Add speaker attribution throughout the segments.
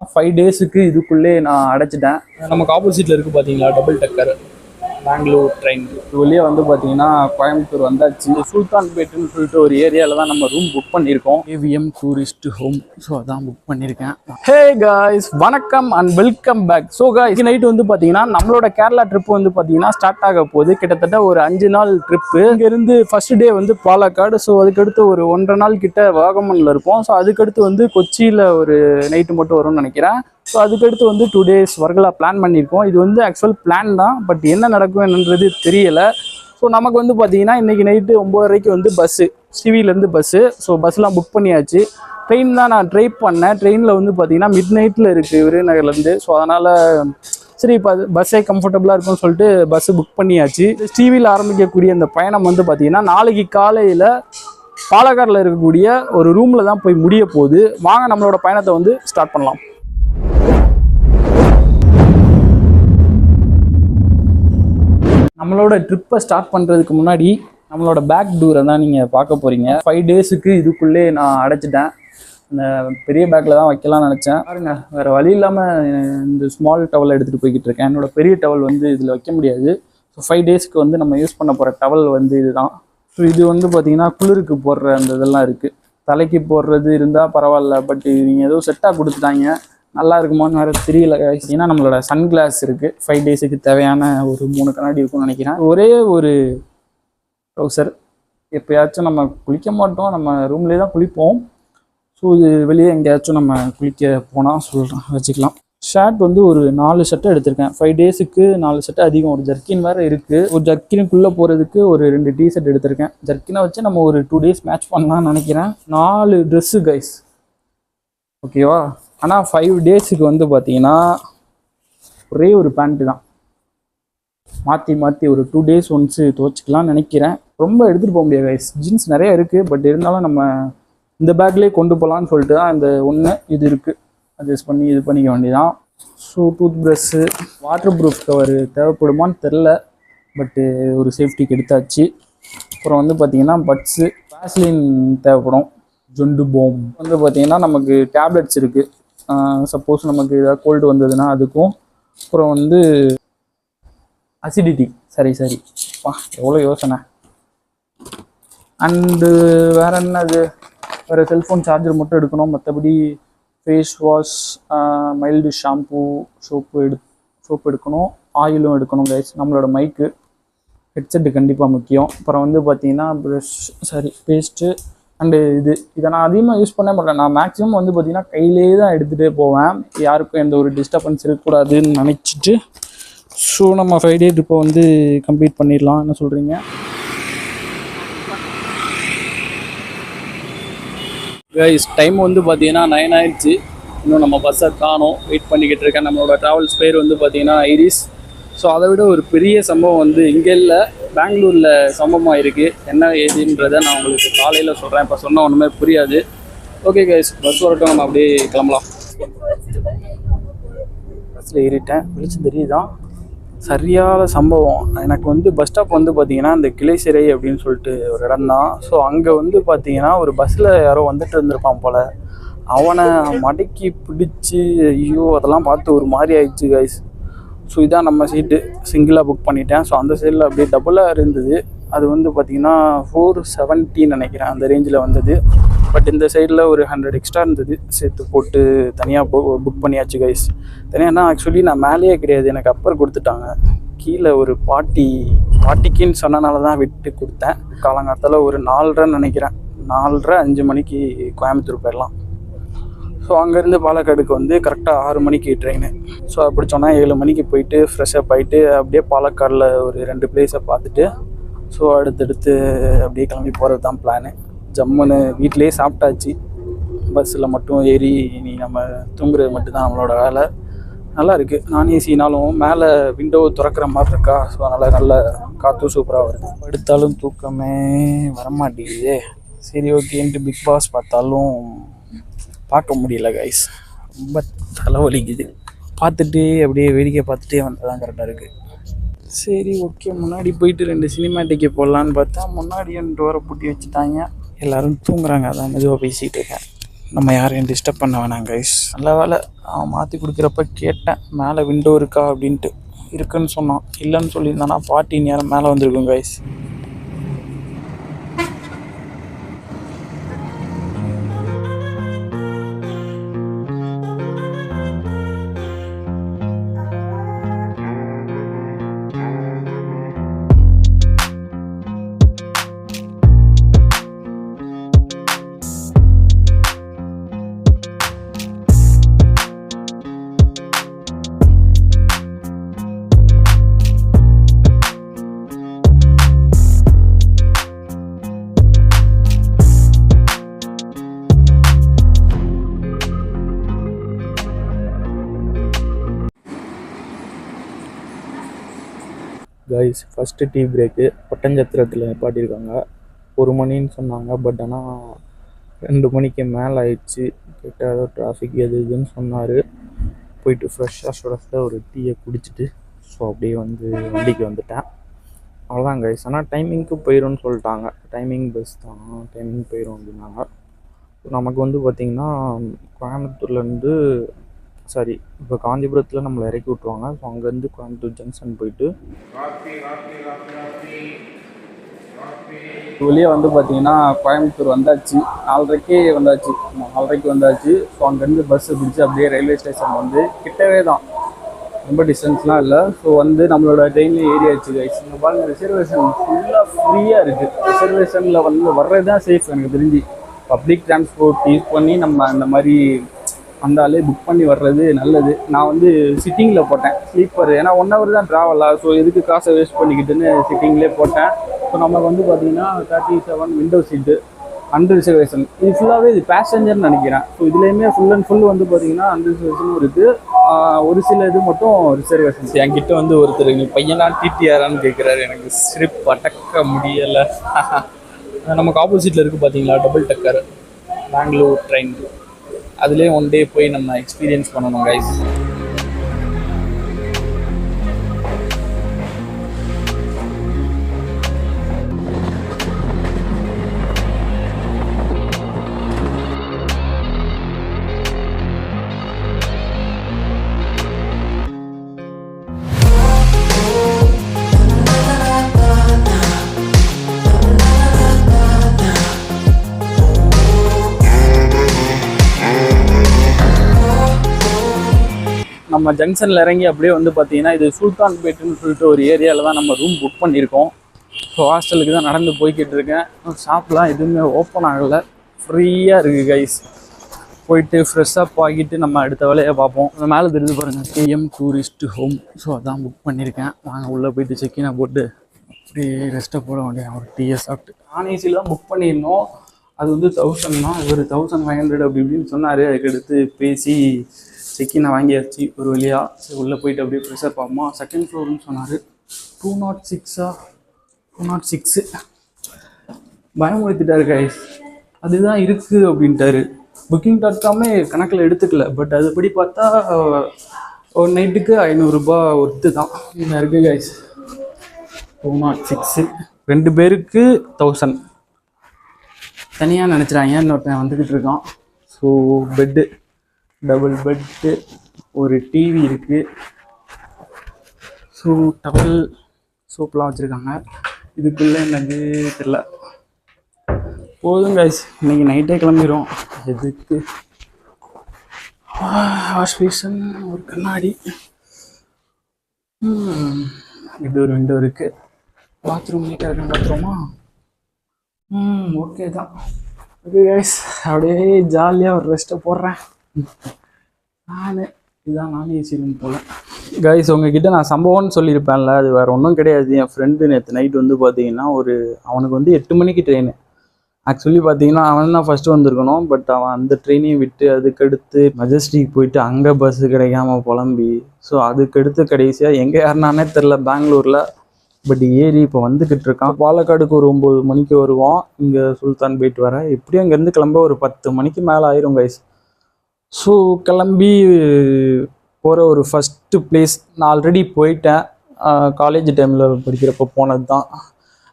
Speaker 1: Five டேஸுக்கு இதுக்குள்ளே நான் அடைச்சிட்டேன். நமக்கு ஆப்போசிட்டில் இருக்குது பார்த்தீங்களா டபுள் டக்கர் பெங்களூர் ட்ரெயின் இதுலேயே வந்து பார்த்தீங்கன்னா கோயம்புத்தூர் வந்தாச்சு. சுல்தான்பேட்டுன்னு சொல்லிட்டு ஒரு ஏரியாவில் தான் நம்ம ரூம் புக் பண்ணியிருக்கோம். ஏவிஎம் டூரிஸ்ட் ஹோம் ஸோ அதான் புக் பண்ணியிருக்கேன். ஹே காய்ஸ் வணக்கம் and welcome back so guys night வந்து பார்த்தீங்கன்னா நம்மளோட கேரளா ட்ரிப் வந்து பார்த்தீங்கன்னா ஸ்டார்ட் ஆக போகுது. கிட்டத்தட்ட ஒரு அஞ்சு நாள் ட்ரிப்பு இங்கேருந்து ஃபர்ஸ்ட் டே வந்து பாலக்காடு. ஸோ அதுக்கடுத்து ஒரு ஒன்றரை நாள் கிட்ட வாகமனில் இருப்போம். ஸோ அதுக்கடுத்து வந்து கொச்சியில் ஒரு நைட்டு மட்டும் வரும்னு நினைக்கிறேன். ஸோ அதுக்கடுத்து வந்து டூ டேஸ் வர்கலா பிளான் பண்ணியிருக்கோம். இது வந்து ஆக்சுவல் பிளான் தான் பட் என்ன நடக்கும் என்னன்றது தெரியலை. ஸோ நமக்கு வந்து பார்த்தீங்கன்னா இன்றைக்கி நைட்டு ஒம்போதரைக்கு வந்து பஸ்ஸு சிவிலேருந்து பஸ்ஸு ஸோ பஸ்லாம் புக் பண்ணியாச்சு. ட்ரெயின் தான் நான் ட்ரை பண்ணேன். ட்ரெயினில் வந்து பார்த்தீங்கன்னா மிட் நைட்டில் இருக்குது விருதுநகர்லேருந்து. ஸோ அதனால் சரி இப்போ அது பஸ்ஸே கம்ஃபர்டபுளாக இருக்கும்னு சொல்லிட்டு பஸ்ஸு புக் பண்ணியாச்சு. டிவியில் ஆரம்பிக்கக்கூடிய அந்த பயணம் வந்து பார்த்தீங்கன்னா நாளைக்கு காலையில் பாலக்காடில் இருக்கக்கூடிய ஒரு ரூமில் தான் போய் முடிய போகுது. வாங்க நம்மளோட பயணத்தை வந்து ஸ்டார்ட் பண்ணலாம். நம்மளோட ட்ரிப்பை ஸ்டார்ட் பண்ணுறதுக்கு முன்னாடி நம்மளோட பேக் டூரை தான் நீங்கள் பார்க்க போகிறீங்க ஃபைவ் டேஸுக்கு இதுக்குள்ளே நான் அடைச்சிட்டேன். இந்த பெரிய பேக்கில் தான் வைக்கலாம்னு நினச்சேன். பாருங்க வேறு வழி இல்லாமல் இந்த ஸ்மால் டவல் எடுத்துகிட்டு போய்கிட்டு இருக்கேன். என்னோட பெரிய டவல் வந்து இதில் வைக்க முடியாது. ஸோ ஃபைவ் டேஸ்க்கு வந்து நம்ம யூஸ் பண்ண போகிற டவல் வந்து இதுதான். ஸோ இது வந்து பார்த்திங்கன்னா குளிருக்கு போடுற அந்த இதெல்லாம் இருக்குது தலைக்கு போடுறது இருந்தால் பரவாயில்ல பட் நீங்கள் ஏதோ செட்டாக கொடுத்துட்டாங்க. நல்லா இருக்குமான்னு வேறு தெரியல ஏன்னா நம்மளோட சன் கிளாஸ் இருக்குது ஃபைவ் டேஸுக்கு தேவையான ஒரு மூணு கண்ணாடி இருக்கும்னு நினைக்கிறேன். ஒரே ஒரு ட்ரௌசர் எப்பயாச்சும் நம்ம குளிக்க மாட்டோம். நம்ம ரூம்லேயே தான் குளிப்போம். ஸோ இது வெளியே எங்கேயாச்சும் நம்ம குளிக்க போனால் சொல்கிறேன் வச்சுக்கலாம். ஷர்ட் வந்து ஒரு நாலு ஷர்ட்டை எடுத்திருக்கேன். ஃபைவ் டேஸுக்கு நாலு ஷர்ட்டு அதிகம். ஒரு ஜர்க்கின் வேறு இருக்குது ஒரு ஜர்க்கினுக்குள்ளே போகிறதுக்கு ஒரு ரெண்டு டி ஷர்ட் எடுத்திருக்கேன் ஜர்க்கினை வச்சு நம்ம ஒரு டூ டேஸ் மேட்ச் பண்ணலாம்னு நினைக்கிறேன். நாலு ட்ரெஸ்ஸு கைஸ் ஓகேவா ஆனால் ஃபைவ் டேஸுக்கு வந்து பார்த்தீங்கன்னா ஒரே ஒரு பேண்ட்டு தான். மாற்றி மாற்றி ஒரு டூ டேஸ் ஒன்ஸு துவச்சிக்கலாம்னு நினைக்கிறேன். ரொம்ப எடுத்துகிட்டு போக முடியாது கைஸ் ஜீன்ஸ் நிறைய இருக்குது பட் இருந்தாலும் நம்ம இந்த பேக்லேயே கொண்டு போகலான்னு சொல்லிட்டு தான் இந்த ஒன்று இது இருக்குது அட்ஜஸ்ட் பண்ணி இது பண்ணிக்க வேண்டியதான் so toothbrush waterproof cover தேவைப்படுமான்னு தெரில பட்டு ஒரு சேஃப்டிக்கு எடுத்தாச்சு. அப்புறம் வந்து பார்த்திங்கன்னா பட்ஸு வேஸ்லின் தேவைப்படும். ஜொண்டு போம். வந்து பார்த்திங்கன்னா நமக்கு டேப்லெட்ஸ் இருக்குது சப்போஸ் நமக்கு ஏதாவது கோல்டு வந்ததுன்னா அதுக்கும் அப்புறம் வந்து அசிடிட்டி சரி சரி. பா எவ்வளோ யோசனை. அண்டு வேற என்னது? வேறு செல்ஃபோன் சார்ஜர் மட்டும் எடுக்கணும். மற்றபடி face wash mild shampoo soap எடு சோப்பு எடுக்கணும். ஆயிலும் எடுக்கணும் கைஸ் நம்மளோட மைக்கு ஹெட்செட்டு கண்டிப்பாக முக்கியம். அப்புறம் வந்து பார்த்தீங்கன்னா ப்ரஷ் சாரி பேஸ்ட்டு அண்டு இது இதை நான் அதிகமாக யூஸ் பண்ண மாட்டேன். நான் மேக்ஸிமம் வந்து பார்த்திங்கன்னா கையிலே தான் எடுத்துகிட்டே போவேன். யாருக்கும் எந்த ஒரு டிஸ்டர்பன்ஸ் இருக்கக்கூடாதுன்னு நினச்சிட்டு ஸோ நம்ம ஃபைவ் டே ட்ரிப்பை வந்து கம்ப்ளீட் பண்ணிடலாம். என்ன சொல்கிறீங்க கைஸ் டைம் வந்து பார்த்தீங்கன்னா நைன் ஆயிடுச்சு. இன்னும் நம்ம பஸ்ஸை காணும். வெயிட் பண்ணிக்கிட்டு இருக்கேன். நம்மளோட ட்ராவல்ஸ் பேர் வந்து பார்த்தீங்கன்னா ஐரிஸ் ஸோ அதை விட ஒரு பெரிய சம்பவம் வந்து இங்கே இல்லை பெங்களூரில் சம்பவமாக இருக்குது என்ன ஏதுன்றதை நான் உங்களுக்கு காலையில் சொல்கிறேன் இப்போ சொன்ன ஒன்றுமே புரியாது. ஓகே கைஸ் பஸ் வரட்டும். நம்ம அப்படியே கிளம்பலாம். பஸ்ஸில் ஏறிட்டேன். வெளிச்சம் தெரியுதான் சரியான சம்பவம். எனக்கு வந்து பஸ் ஸ்டாப் வந்து பார்த்தீங்கன்னா இந்த கிளை சிறை அப்படின்னு சொல்லிட்டு ஒரு இடம் தான் ஸோ அங்கே வந்து பார்த்தீங்கன்னா ஒரு பஸ்ஸில் யாரோ வந்துட்டு இருந்திருப்பான் போல். அவனை மடக்கி பிடிச்சி ஐயோ அதெல்லாம் பார்த்து ஒரு மாதிரி ஆயிடுச்சு கைஸ் ஸோ இதான் நம்ம சீட்டு சிங்கிளாக புக் பண்ணிட்டேன். ஸோ அந்த சைடில் அப்படியே டபுளாக இருந்தது. அது வந்து பார்த்திங்கன்னா ஃபோர் செவன்ட்டின்னு நினைக்கிறேன். அந்த ரேஞ்சில் வந்தது. பட் இந்த சைடில் ஒரு ஹண்ட்ரட் எக்ஸ்ட்ரா இருந்தது. சேர்த்து போட்டு தனியாக புக் பண்ணியாச்சு கைஸ் தனியானா ஆக்சுவலி நான் மேலேயே கிடையாது. எனக்கு அப்பர் கொடுத்துட்டாங்க. கீழே ஒரு பாட்டி பாட்டிக்குன்னு சொன்னனால தான் விட்டு கொடுத்தேன். காலங்காலத்தில் ஒரு நாலரைன்னு நினைக்கிறேன். நாலரை அஞ்சு மணிக்கு கோயம்புத்தூர் போயிடலாம். ஸோ அங்கேருந்து பாலக்காடுக்கு வந்து கரெக்டாக ஆறு மணிக்கு ட்ரெயின் ஸோ அப்படி சொன்னால் ஏழு மணிக்கு போயிட்டு ஃப்ரெஷ்ஷப் ஆகிட்டு அப்படியே பாலக்காடில் ஒரு ரெண்டு பிளேஸை பார்த்துட்டு ஸோ அடுத்தடுத்து அப்படியே கிளம்பி போகிறது தான் பிளானு ஜம்முன்னு வீட்டிலேயே சாப்பிட்டாச்சு. பஸ்ஸில் மட்டும் ஏறி இனி நம்ம தூங்குறது மட்டும்தான் நம்மளோட வேலை. நல்லா இருக்குது நான் ஏசினாலும் மேலே விண்டோ திறக்கிற மாதிரி இருக்கா? ஸோ அதனால் நல்ல காற்றும் சூப்பராக வருது. படுத்தாலும் தூக்கமே வரமாட்டேங்குது. சரி ஓகேன்ட்டு பிக் பாஸ் பார்த்தாலும் பார்க்க முடியல கைஸ் ரொம்ப தலைவலிக்குது. பார்த்துட்டு அப்படியே வேடிக்கை பார்த்துட்டே வந்தால் தான் கரெக்டாக இருக்குது சரி ஓகே முன்னாடி போயிட்டு ரெண்டு சினிமாட்டிக்கு போடலான்னு பார்த்தா முன்னாடி டோரை பூட்டி வச்சுட்டாங்க. எல்லோரும் தூங்குறாங்க. அதான் மெதுவாக பேசிகிட்டு இருக்கேன். நம்ம யாரையும் டிஸ்டர்ப் பண்ண வேணாம் கைஸ் நல்ல வேலை அவன் மாற்றி கொடுக்குறப்ப கேட்டேன். மேலே விண்டோ இருக்கா அப்படின்ட்டு. இருக்குன்னு சொன்னான். இல்லைன்னு சொல்லியிருந்தானா பாட்டி நேரம் மேலே வந்திருக்கும் guys guys first tea break ஒட்டஞ்சத்திரத்தில் நிப்பாட்டியிருக்காங்க ஒரு மணின்னு சொன்னாங்க பட் ஆனால் ரெண்டு மணிக்கு மேலே ஆயிடுச்சு. கிட்ட ஏதோ டிராஃபிக் எது இதுன்னு சொன்னார். போயிட்டு ஃப்ரெஷ்ஷாக சுட சுட ஒரு டீயை குடிச்சிட்டு ஸோ அப்படியே வந்து வண்டிக்கு வந்துட்டேன். அவ்வளோதான் கைஸ் ஆனால் டைமிங்க்கு போயிடும்னு சொல்லிட்டாங்க. டைமிங் பஸ் தான் டைமிங் போயிடும் அப்படின்னாங்க. நமக்கு வந்து பார்த்திங்கன்னா கோயம்புத்தூர்லேருந்து சாரி இப்போ காஞ்சிபுரத்தில் நம்மளை இறக்கி விட்ருவாங்க ஸோ அங்கேருந்து கோயம்புத்தூர் ஜங்ஷன் போயிட்டு வெளியே வந்து பார்த்தீங்கன்னா கோயம்புத்தூர் வந்தாச்சு. நாலரைக்கே வந்தாச்சு. நாலரைக்கு வந்தாச்சு. ஸோ அங்கேருந்து பஸ்ஸு பிடிச்சி அப்படியே ரயில்வே ஸ்டேஷன் வந்து கிட்டவே தான். ரொம்ப டிஸ்டன்ஸ்லாம் இல்லை. ஸோ வந்து நம்மளோட ட்ரெயினில் ஏறியாச்சு கைஸ் இந்த பாருங்க ரிசர்வேஷன் ஃபுல்லாக ஃப்ரீயாக இருக்குது ரிசர்வேஷனில் வந்து வர்றது தான் சேஃப் எனக்கு தெரிஞ்சு. பப்ளிக் டிரான்ஸ்போர்ட் யூஸ் பண்ணி நம்ம அந்த மாதிரி வந்தாலே புக் பண்ணி வர்றது நல்லது. நான் வந்து சிட்டிங்கில் போட்டேன். ஸ்லீப்பர் ஏன்னா ஒன் ஹவர் தான் ட்ராவலா ஸோ எதுக்கு காசை வேஸ்ட் பண்ணிக்கிட்டுன்னு சிட்டிங்லேயே போட்டேன். ஸோ நமக்கு வந்து பார்த்தீங்கன்னா thirty seven window seat under reservation இது ஃபுல்லாகவே இது பேசஞ்சர்னு நினைக்கிறேன். ஸோ இதுலேயுமே ஃபுல் அண்ட் ஃபுல் வந்து பார்த்தீங்கன்னா அண்டர் ரிசர்வேஷனும் இருக்குது ஒரு சில இது மட்டும் ரிசர்வேஷன்ஸ் என்கிட்ட வந்து ஒருத்தர் நீ பையனா டிடிஆரான்னு கேட்குறாரு எனக்கு ஸ்ட்ரிப் அடக்க முடியலை. நமக்கு ஆப்போசிட்டில் இருக்குது பார்த்தீங்களா டபுள் டக்கர் பெங்களூர் ட்ரெயின் அதுலேயே ஒன் டே போய் நம்ம எக்ஸ்பீரியன்ஸ் பண்ணணும் கைஸ் நம்ம ஜங்ஷனில் இறங்கி அப்படியே வந்து பார்த்தீங்கன்னா இது சுல்தான் பேட்டுன்னு சொல்லிட்டு ஒரு ஏரியாவில் தான் நம்ம ரூம் புக் பண்ணியிருக்கோம். ஸோ ஹாஸ்டலுக்கு தான் நடந்து போய்கிட்டு இருக்கேன். ஷாப்லாம் எதுவுமே ஓப்பன் ஆகலை. ஃப்ரீயாக இருக்குது கைஸ் போயிட்டு ஃப்ரெஷ்ஷப் ஆகிட்டு நம்ம அடுத்த வேலையை பார்ப்போம். அந்த மேலே தெரிஞ்சு பாருங்கள் கேஎம் டூரிஸ்ட் ஹோம் ஸோ அதான் புக் பண்ணியிருக்கேன். வாங்க உள்ளே போயிட்டு செக்கினை போட்டு அப்படியே ரெஸ்ட்டை போட வேண்டிய ஒரு டீயை சாப்பிட்டு. நான் ஏசியில் தான் புக் பண்ணியிருந்தோம். அது வந்து தௌசண்ட் தான். ஒரு தௌசண்ட் ஃபைவ் ஹண்ட்ரட் அப்படி இப்படின்னு சொன்னார். அதுக்கடுத்து பேசி செக்கினை வாங்கியாச்சு. ஒரு வழியாக சரி உள்ளே போயிட்டு அப்படியே ப்ரெஷர் பார்ப்போமா செகண்ட் ஃப்ளோர்னு சொன்னார். டூ நாட் சிக்ஸா டூ நாட் சிக்ஸு பயமுறுத்திட்டாரு கைஸ் அதுதான் இருக்குது அப்படின்ட்டாரு. புக்கிங் டாட் காமே கணக்கில் எடுத்துக்கல. பட் அதுபடி பார்த்தா ஒரு நைட்டுக்கு ஐநூறுரூபா ஒர்த்து தான். இங்கே இருக்குது கைஸ் டூ நாட் சிக்ஸு ரெண்டு பேருக்கு தௌசண்ட் தனியாக நினச்சிடாங்க இன்னொருத்தன் வந்துக்கிட்டு இருக்கான். ஸோ பெட்டு டபுள் பெட்டு ஒரு டிவி இருக்குது ஸோ டபுள் சோப்லாம் வச்சுருக்காங்க. இதுக்குள்ளே என்னது தெரில. போதும் கைஸ் இன்னைக்கு நைட்டே கிளம்பிடும் எதுக்கு? வாஷ் பேஷன் ஒரு கண்ணாடி. இது ஒரு விண்டோ இருக்குது பாத்ரூம் நீட்டாக இருக்கு பாத்ரூமா ம் ஓகே தான். ஓகே கைஸ் அப்படியே ஜாலியாக ஒரு ரெஸ்ட்டை போடுறேன். நானே இதான் நான் ஏசி ரூம் போல. கைஸ் உங்ககிட்ட நான் சம்பவம்னு சொல்லியிருப்பேன்ல அது வேறு ஒன்றும் கிடையாது. என் ஃப்ரெண்டு நேற்று நைட் வந்து பார்த்தீங்கன்னா ஒரு அவனுக்கு வந்து எட்டு மணிக்கு ட்ரெயின் ஆக்சுவலி பார்த்தீங்கன்னா அவன் தான் ஃபஸ்ட்டு வந்திருக்கணும் பட் அவன் அந்த ட்ரெயினையும் விட்டு அதுக்கடுத்து மெஜஸ்டிக் போயிட்டு அங்கே பஸ்ஸு கிடைக்காம புலம்பி. ஸோ அதுக்கடுத்து கடைசியாக எங்கே யாருனானே தெரில பெங்களூரில். பட் ஏறி இப்போ வந்துக்கிட்டு இருக்கான். பாலக்காடுக்கு ஒரு ஒம்பது மணிக்கு வருவோம் இங்கே சுல்தான் போயிட்டு வரேன் எப்படியும் அங்கேருந்து கிளம்ப ஒரு பத்து மணிக்கு மேலே ஆயிரும் கைஸ் ஸோ கிளம்பி போகிற ஒரு ஃபஸ்ட்டு பிளேஸ் நான் ஆல்ரெடி போயிட்டேன். காலேஜ் டைமில் படிக்கிறப்போ போனது தான்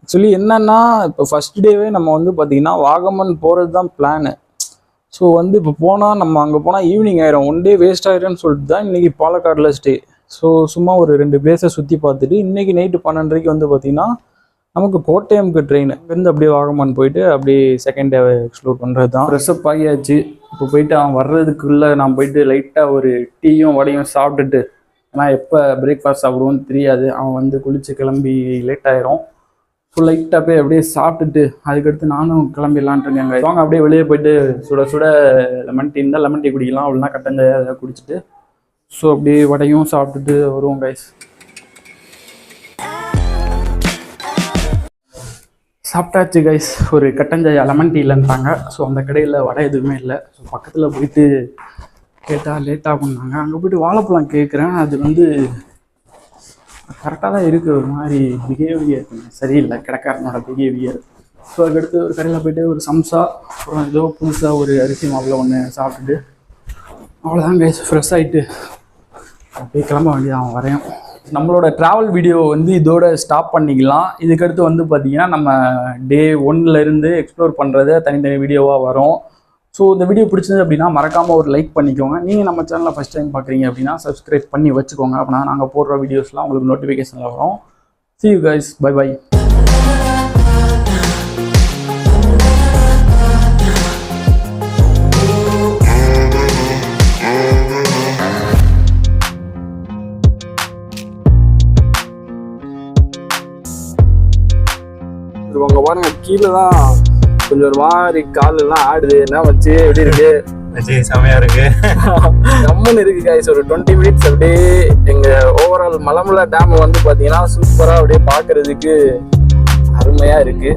Speaker 1: ஆக்சுவலி என்னென்னா இப்போ ஃபஸ்ட் டேவே நம்ம வந்து பார்த்திங்கன்னா வாகமன் போகிறது தான் பிளானு ஸோ வந்து இப்போ போனால் நம்ம அங்கே போனால் ஈவினிங் ஆயிரும். ஒன் டே வேஸ்ட் ஆயிரும்னு சொல்லிட்டு தான் இன்றைக்கி பாலக்காடில் ஸ்டே ஸோ சும்மா ஒரு ரெண்டு பிளேஸை சுற்றி பார்த்துட்டு இன்றைக்கி நைட்டு பன்னெண்டரைக்கு வந்து பார்த்திங்கன்னா நமக்கு கோட்டயம்க்கு ட்ரெயின் இருந்து அப்படியே வாகமான் போயிட்டு அப்படியே செகண்ட் டே எக்ஸ்ப்ளோர் பண்ணுறது தான் ஃப்ரெஷ்அப் ஆகியாச்சு. இப்போ போயிட்டு அவன் வர்றதுக்குள்ளே நான் போயிட்டு லைட்டாக ஒரு டீயும் வடையும் சாப்பிட்டுட்டு ஏன்னா எப்போ பிரேக்ஃபாஸ்ட் சாப்பிடுவோன்னு தெரியாது. அவன் வந்து குளிச்சு கிளம்பி லேட் ஆயிரும். ஸோ லைட்டாக போய் அப்படியே சாப்பிட்டுட்டு அதுக்கடுத்து நானும் கிளம்பிடலான்ட்டு இருக்கேங்க வாங்க அப்படியே வெளியே போயிட்டு சுட சுட லெமன் டீ இருந்தால் லெமன் டீ குடிக்கலாம். அப்படின்னா கட்டஞ்ச குடிச்சிட்டு ஸோ அப்படியே வடையும் சாப்பிட்டுட்டு வருவோம் கைஸ் சாப்பிட்டாச்சு கைஸ் ஒரு கட்டஞ்சாய் லெமன் டீ இல்லைன்றாங்க ஸோ அந்த கடையில் வடை எதுவுமே இல்லை. ஸோ பக்கத்தில் போயிட்டு கேட்டால் லேட்டாக பண்ணாங்க அங்கே போயிட்டு வாழைப்பழம் கேட்குறேன் அது வந்து கரெக்டாக தான் இருக்குது ஒரு மாதிரி பிஹேவியர் சரியில்லை. கடைக்காரனோட பிஹேவியர் ஸோ அதுக்கடுத்து ஒரு கடையில் போயிட்டு ஒரு சம்சா அப்புறம் ஏதோ புதுசாக ஒரு அரிசி மாவில் ஒன்று சாப்பிட்டுட்டு அவ்வளோதான் கைஸ் ஃப்ரெஷ் ஆகிட்டு அப்படியே கிளம்ப வேண்டியது அவன் வரையும் நம்மளோட ட்ராவல் வீடியோ வந்து இதோட ஸ்டாப் பண்ணிக்கலாம். இதுக்கடுத்து வந்து பார்த்தீங்கன்னா நம்ம டே ஒன்லேருந்து எக்ஸ்ப்ளோர் பண்ணுறது தனித்தனி வீடியோவாக வரும். ஸோ இந்த வீடியோ பிடிச்சது அப்படின்னா மறக்காமல் ஒரு லைக் பண்ணிக்கோங்க. நீங்கள் நம்ம சேனலில் ஃபஸ்ட் டைம் பார்க்குறீங்க அப்படின்னா சப்ஸ்கிரைப் பண்ணி வச்சுக்கோங்க. அப்படின்னா நாங்கள் போடுற வீடியோஸ்லாம் உங்களுக்கு நோட்டிஃபிகேஷனில் வரும். See you guys bye bye கீழே தான் கொஞ்சம் ஒரு மாதிரி காலெல்லாம் ஆடுது. என்ன வச்சு எப்படி இருக்கு?
Speaker 2: விஜய் செமையா இருக்கு.
Speaker 1: கம்முன்னு இருக்கு கைஸ் ஒரு டுவெண்ட்டி மினிட்ஸ் அப்படியே எங்க ஓவரால் மலமலை டேம் வந்து பாத்தீங்கன்னா சூப்பரா அப்படியே பாக்குறதுக்கு அருமையா இருக்கு.